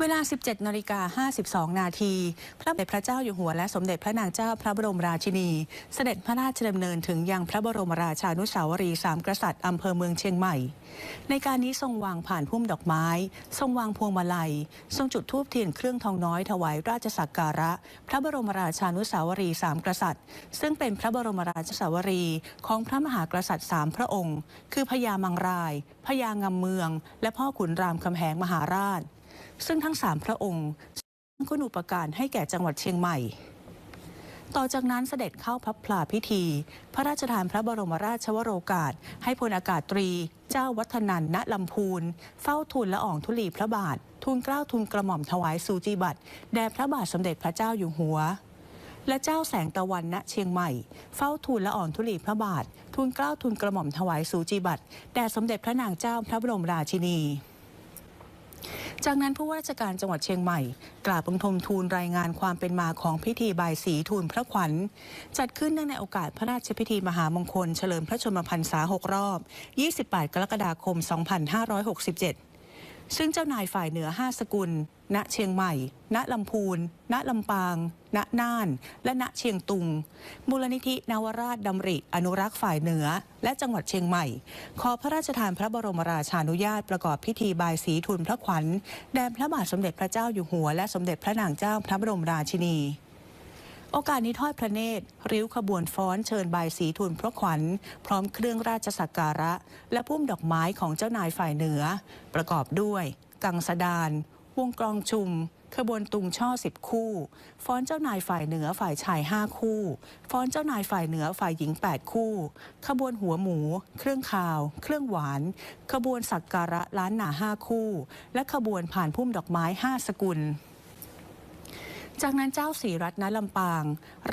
เวลา 17นาฬิกา52 นาที พระบาทพระเจ้าอยู่หัวและสมเด็จพระนางเจ้าพระบรมราชินี เสด็จพระราชดำเนินถึงยังพระบรมราชานุสาวรีย์สามกษัตริย์อำเภอเมืองเชียงใหม่ ในการนี้ทรงวางผ่านพุ่มดอกไม้ ทรงวางพวงมาลัย ทรงจุดธูปเทียนเครื่องทองน้อยถวายราชสักการะ พระบรมราชานุสาวรีย์สามกษัตริย์ ซึ่งเป็นพระบรมราชสาวรีย์ของพระมหากษัตริย์สามพระองค์ คือพญามังราย พญางำเมือง และพ่อขุนรามคำแหงมหาราช ซึ่งทั้งสามพระองค์สร้งคุณูปการให้แก่จังหวัดเชียงใหม่ ต่อจากนั้นเสด็จเข้าพับพลาพิธี พระราชทานพระบรมราชวโรกาส ให้พลอากาศตรี เจ้าวัฒนันณลำพูน เฝ้าทูลละอองธุลีพระบาท ทูลเกล้าทูลกระหม่อมถวายสูจิบัตรแด่พระบาทสมเด็จพระเจ้าอยู่หัว และเจ้าแสงตะวันณเชียงใหม่ เฝ้าทูลละออนธุลีพระบาท ทูลเกล้าทูลกระหม่อมถวายสูจิบัตรแด่สมเด็จพระนางเจ้าพระบรมราชินี จากนั้นผู้ว่าราชการจังหวัดเชียงใหม่ กล่าวบังทมทูลรายงานความเป็นมาของพิธีบายสีทูลพระขวัญ จัดขึ้นเนื่องในโอกาสพระราชพิธีมหามงคลเฉลิมพระชนมพรรษา 6 รอบ 28 กรกฎาคม 2567ซึ่งเจ้านายฝ่ายเหนือ 5 สกุล ณเชียงใหม่ ณลำพูน ณลำปาง ณน่าน และณเชียงตุง มูลนิธินวราชดำริ อนุรักษ์ฝ่ายเหนือ และจังหวัดเชียงใหม่ ขอพระราชทานพระบรมราชานุญาตประกอบพิธีบายสีทุนพระขวัญแด่พระบาทสมเด็จพระเจ้าอยู่หัว และสมเด็จพระนางเจ้าพระบรมราชินีโอกาสนี้ทอดพระเนตร ริ้วขบวนฟ้อนเชิญบายสีทุนพระขวัญ พร้อมเครื่องราชสักการะ และพุ่มดอกไม้ของเจ้านายฝ่ายเหนือ ประกอบด้วย กังสดาน วงกลองชุม ขบวนตุงช่อสิบคู่ ฟ้อนเจ้านายฝ่ายเหนือฝ่ายชายห้าคู่ ฟ้อนเจ้านายฝ่ายเหนือฝ่ายหญิงแปดคู่ ขบวนหัวหมู เครื่องคาว เครื่องหวาน ขบวนสักการะล้านหนาห้าคู่ และขบวนผ่านพุ่มดอกไม้ห้าสกุลจากนั้นเจ้าสีรัตนลำปาง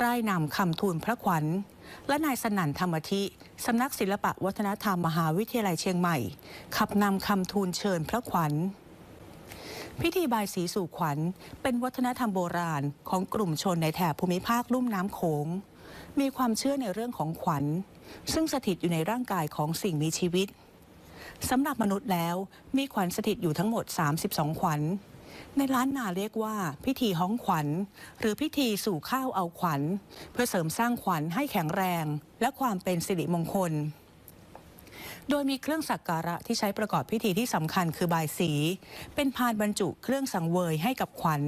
ร่ายนำคำทูลพระขวัญ และนายสนั่นธรรมธิสำนักศิลปะวัฒนธรรมมหาวิทยาลัยเชียงใหม่ ขับนำคำทูลเชิญพระขวัญ พิธีบายสีสู่ขวัญ เป็นวัฒนธรรมโบราณของกลุ่มชนในแถบภูมิภาคลุ่มน้ำโขง มีความเชื่อในเรื่องของขวัญ ซึ่งสถิตอยู่ในร่างกายของสิ่งมีชีวิตสำหรับมนุษย์แล้วมีขวัญสถิตอยู่ทั้งหมด 32 ขวัญ ในล้านนาเรียกว่า พิธีฮ้องขวัญ หรือพิธีสู่ข้าวเอาขวัญ เพื่อเสริมสร้างขวัญให้แข็งแรง และความเป็นสิริมงคล โดยมีเครื่องสักการะที่ใช้ประกอบพิธีที่สำคัญคือบายสี เป็นพานบรรจุเครื่องสังเวยให้กับขวัญ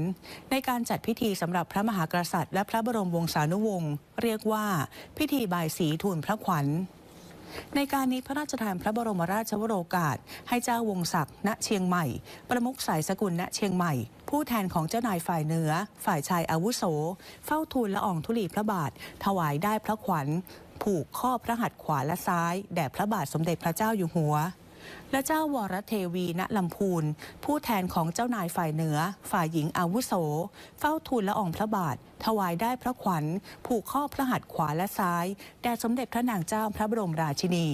ในการจัดพิธีสำหรับพระมหากษัตริย์และพระบรมวงศานุวงศ์เรียกว่าพิธีบายสีทูลพระขวัญในการนี้พระราชทานพระบรมราชวโรกาส ให้เจ้าวงศักดิ์ณเชียงใหม่ ประมุขสายสกุลณเชียงใหม่ ผู้แทนของเจ้านายฝ่ายเหนือ ฝ่ายชายอาวุโส เฝ้าทูลละอองธุลีพระบาท ถวายได้พระขวัญ ผูกข้อพระหัตถ์ขวาและซ้าย แด่พระบาทสมเด็จพระเจ้าอยู่หัว และเจ้าวรเทวีณลำพูน ผู้แทนของเจ้านายฝ่ายเหนือ ฝ่ายหญิงอาวุโส เฝ้าทูลละอองพระบาท ถวายได้พระขวัญ ผูกข้อพระหัตถ์ขวาและซ้าย แด่สมเด็จพระนางเจ้าพระบรมราชินี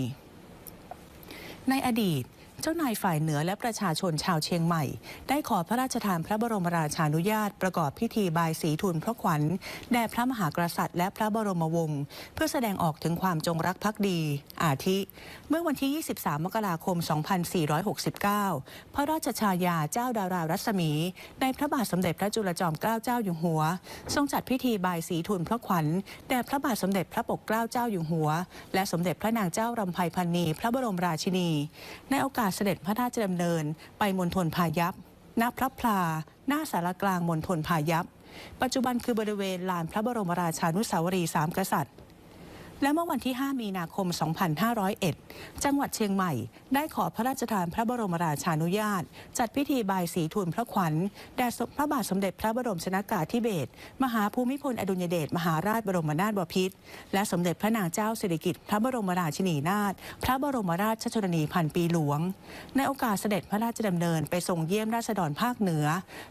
ในอดีต เจ้านายฝ่ายเหนือและประชาชนชาวเชียงใหม่ ได้ขอพระราชทานพระบรมราชานุญาตประกอบพิธีบายสีทุนพระขวัญแด่พระมหากษัตริย์และพระบรมวงศ์เพื่อแสดงออกถึงความจงรักภักดี อาทิ เมื่อวันที่ 23 มกราคม 2469 พระราชชายาเจ้าดารารัศมี ในพระบาทสมเด็จพระจุลจอมเกล้าเจ้าอยู่หัว ทรงจัดพิธีบายสีทุนพระขวัญแด่พระบาทสมเด็จพระปกเกล้าเจ้าอยู่หัว และสมเด็จพระนางเจ้ารำไพพันนีพระบรมราชินี ในโอกาสเสด็จพระราชดำเนิน ไปมณฑลพายัพณพระพลา หน้าสารกลางมณฑลพายัพปัจจุบันคือบริเวณลานพระบรมราชานุสาวรีย์สามกษัตริย์ และเมื่อวันที่ 5 มีนาคม 2501 จังหวัดเชียงใหม่ ได้ขอพระราชทานพระบรมราชานุญาต จัดพิธีบายสีทุนพระขวัญแด่พระบาทสมเด็จพระบรมชนากาธิเบศรมหาภูมิพลอดุลยเดชมหาราชบรมนาถบพิตรและสมเด็จพระนางเจ้าสิริกิติ์พระบรมราชินีนาถพระบรมราชชนนีพันปีหลวง ในโอกาสเสด็จพระราชดำเนินไปทรงเยี่ยมราษฎรภาคเหนือ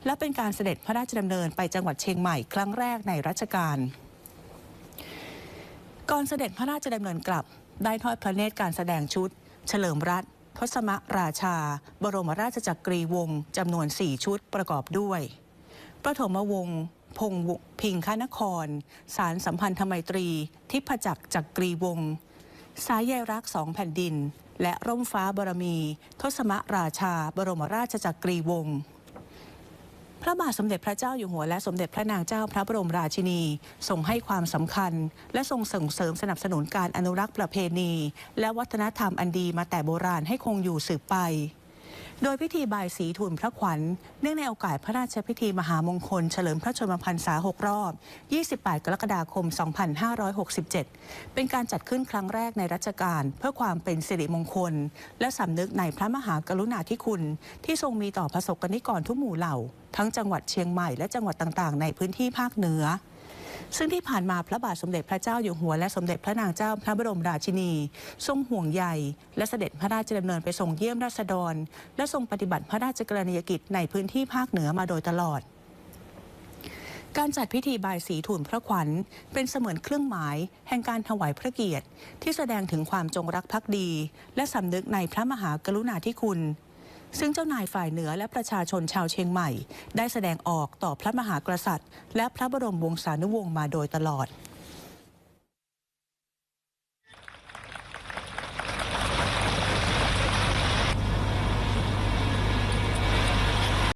และเป็นการเสด็จพระราชดำเนินไปจังหวัดเชียงใหม่ครั้งแรกในรัชกาล ก่อนเสด็จพระราชดำเนินกลับ ได้ทอดพระเนตรการแสดงชุด เฉลิมรัตน์ทศมราชา บรมราชจักรีวงศ์จำนวน 4 ชุดประกอบด้วยประถมวงศ์พงพิงคนคร สารสัมพันธไมตรี ทิพจักรจักรีวงศ์สายใยรักสองแผ่นดิน และร่มฟ้าบารมี ทศมราชา บรมราชจักรีวงศ์ พระบาทสมเด็จพระเจ้าอยู่หัวและสมเด็จพระนางเจ้าพระบรมราชินีทรงให้ความสำคัญ และทรงส่งเสริมสนับสนุนการอนุรักษ์ประเพณี และวัฒนธรรมอันดีมาแต่โบราณให้คงอยู่สืบไป โดยพิธีบายสีทุนพระขวัญ เนื่องในโอกาสพระราชพิธีมหามงคล เฉลิมพระชนมพรรษา 6 รอบ 28 กรกฎาคม 2567 เป็นการจัดขึ้นครั้งแรกในรัชกาลเพื่อความเป็นสิริมงคล และสำนึกในพระมหากรุณาธิคุณ ที่ทรงมีต่อประสบกนิกรทุกหมู่เหล่า ทั้งจังหวัดเชียงใหม่และจังหวัดต่างๆ ในพื้นที่ภาคเหนือ ซึ่งที่ผ่านมาพระบาทสมเด็จพระเจ้าอยู่หัวและสมเด็จพระนางเจ้าพระบรมราชินี ทรงห่วงใยและเสด็จพระราชดำเนินไปส่งเยี่ยมราษฎร และทรงปฏิบัติพระราชกรณียกิจในพื้นที่ภาคเหนือมาโดยตลอดการจัดพิธีบายสีถุนพระขวัญ เป็นเสมือนเครื่องหมาย แห่งการถวายพระเกียรติ ที่แสดงถึงความจงรักภักดี และสำนึกในพระมหากรุณาธิคุณ ซึ่งเจ้านายฝ่ายเหนือและประชาชนชาวเชียงใหม่ ได้แสดงออกต่อพระมหากษัตริย์ และพระบรมวงศานุวงศ์มาโดยตลอด